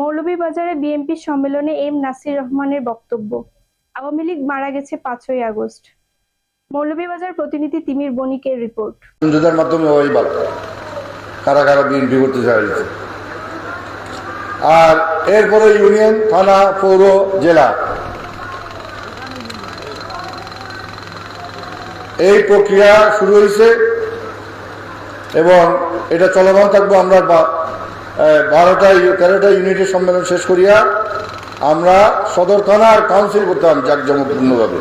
মৌলভীবাজারে বিএনপির সম্মেলনে এম নাসির রহমানের বক্তব্য। আওয়ামী লীগ মারা গেছে পাঁচই আগস্ট। মৌলভীবাজার প্রতিনিধি তিমির বণিকের রিপোর্ট। সমঝোতার মাধ্যমে ওই কারা কারা বিএনপি করতে চাইছে আর এরপরে ইউনিয়ন, থানা, পৌর, জেলা। এই প্রক্রিয়া শুরু হয়েছে এবং এটা চলমান থাকব আমরা বারোটা তেরোটা ইউনিটের সম্মেলন শেষ করিয়া আমরা সদর থানা আর কাউন্সিল করতাম জাঁকজমকপূর্ণভাবে।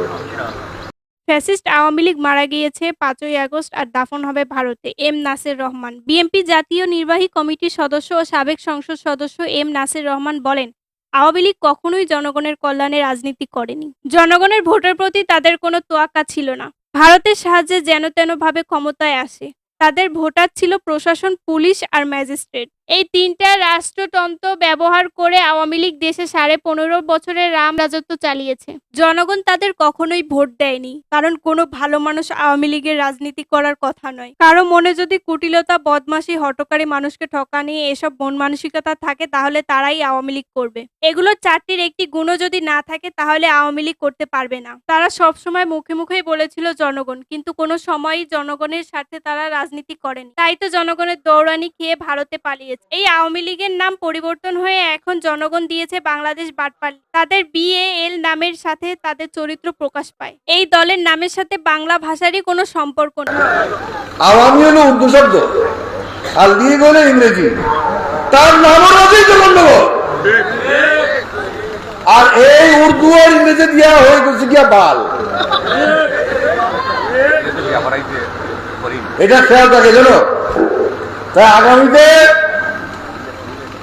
ফ্যাসিস্ট আওয়ামী লীগ মারা গিয়েছে পাঁচই আগস্ট আর দাফন হবে ভারতে। এম নাসের রহমান। বিএনপি জাতীয় নির্বাহী কমিটির সদস্য ও সাবেক সংসদ সদস্য এম নাসের রহমান বলেন, আওয়ামী লীগ কখনোই জনগণের কল্যাণে রাজনীতি করেনি। জনগণের ভোটের প্রতি তাদের কোনো তোয়াক্কা ছিল না। ভারতের সাহায্যে যেন তেনভাবে ক্ষমতায় আসে। তাদের ভোটার ছিল প্রশাসন, পুলিশ আর ম্যাজিস্ট্রেট। এই তিনটা রাষ্ট্রতন্ত্র ব্যবহার করে আওয়ামী লীগ দেশে সাড়ে পনেরো বছরের রাম রাজত্ব চালিয়েছে। জনগণ তাদের কখনোই ভোট দেয়নি, কারণ কোনো ভালো মানুষ আওয়ামী লীগের রাজনীতি করার কথা নয়। কারও মনে যদি কুটিলতা, বদমাশি, হটকারী মানুষকে ঠকানি এসব মন মানসিকতা থাকে, তাহলে তারাই আওয়ামী লীগ করবে। এগুলো চারটির একটি গুণও যদি না থাকে, তাহলে আওয়ামী লীগ করতে পারবে না। তারা সব সময় মুখে মুখেই বলেছিল জনগণ, কিন্তু কোনো সময়ই জনগণের স্বার্থে তারা রাজনীতি করেনি। তাই তো জনগণের দৌড়ানি খেয়ে ভারতে পালিয়েছে। এই আওয়ামী লীগের নাম পরিবর্তন হয়ে এখন জনগণ দিয়েছে বাংলাদেশ বাটপালি। তাদের বিএএল নামের সাথে তাদের চরিত্র প্রকাশ পায়। এই দলের নামের সাথে বাংলা ভাষারই কোনো সম্পর্ক নেই। আওয়ামী হলো উর্দু শব্দ, আর লীগ হলো ইংরেজি। তার গণ্ডগোল আর এই উর্দু আর ইংরেজি দিয়া হয়ে গেছে গিয়া বাল। এটা খেয়াল থাকে জানো? তাই আগামীতে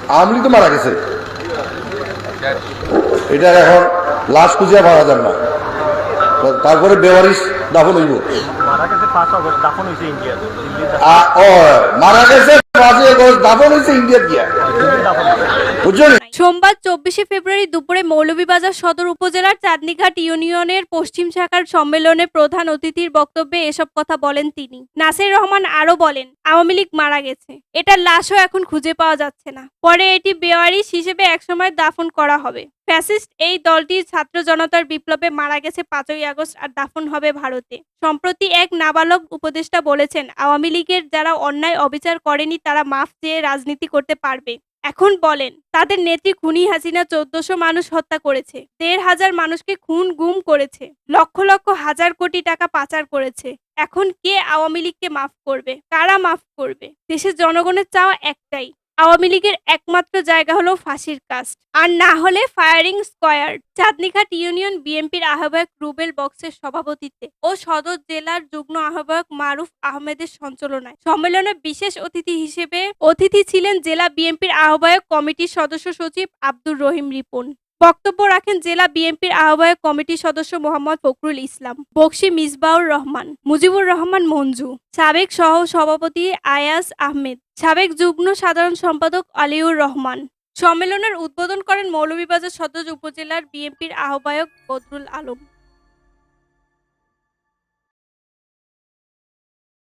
আমলি তো মারা গেছে। এটা এখন লাশ খুঁজিয়া পাওয়া যান না। তারপরে বেওয়ারিস দাফন হইব। মারা গেছে দাফন হয়েছে ইন্ডিয়া। দিয়া আ- সোমবার চব্বিশে ফেব্রুয়ারি দুপুরে মৌলভীবাজার সদর উপজেলার চাঁদনীঘাট ইউনিয়নের পশ্চিম শাখার সম্মেলনে প্রধান অতিথির বক্তব্যে এসব কথা বলেন তিনি। নাসির রহমান আরও বলেন, আওয়ামী লীগ মারা গেছে। এটার লাশও এখন খুঁজে পাওয়া যাচ্ছে না। পরে এটি বেওয়ারিশ হিসেবে একসময় দাফন করা হবে। ফ্যাসিস্ট এই দলটির ছাত্র জনতার বিপ্লবে মারা গেছে পাঁচই আগস্ট আর দাফন হবে ভারতে। সম্প্রতি এক নাবালক উপদেষ্টা বলেছেন, আওয়ামী লীগের যারা অন্যায় অবিচার করেনি তারা মাফ চেয়ে রাজনীতি করতে পারবে। এখন বলেন, তাদের নেত্রী খুনি হাসিনা চোদ্দশো মানুষ হত্যা করেছে, দেড় হাজার মানুষকে খুন গুম করেছে, লক্ষ লক্ষ হাজার কোটি টাকা পাচার করেছে। এখন কে আওয়ামী লীগকে মাফ করবে? কারা মাফ করবে? দেশের জনগণের চাওয়া একটাই আওয়ামী লীগের একমাত্র জায়গা হলো ফাঁসির কাস্ট। আর না হলে ফায়ারিং স্কোয়ার চাঁদনীঘাট ইউনিয়ন বিএনপির আহ্বায়ক রুবেল বক্সের সভাপতিত্বে ও সদর জেলার যুগ্ম আহ্বায়ক মারুফ আহমেদের সঞ্চালনায়। সম্মেলনে বিশেষ অতিথি হিসেবে অতিথি ছিলেন জেলা বিএনপির আহ্বায়ক কমিটির সদস্য সচিব আব্দুর রহিম রিপন। বক্তব্য রাখেন জেলা বিএনপির আহ্বায়ক কমিটির সদস্য মোহাম্মদ ফখরুল ইসলাম, বক্সি মিসবাউর রহমান, মুজিবুর রহমান মঞ্জু, সাবেক সহ সভাপতি আয়াস আহমেদ, সাবেক যুগ্ম সাধারণ সম্পাদক আলিউর রহমান। সম্মেলনের উদ্বোধন করেন মৌলভীবাজার সদর উপজেলার বিএনপির আহ্বায়ক বদরুল আলম।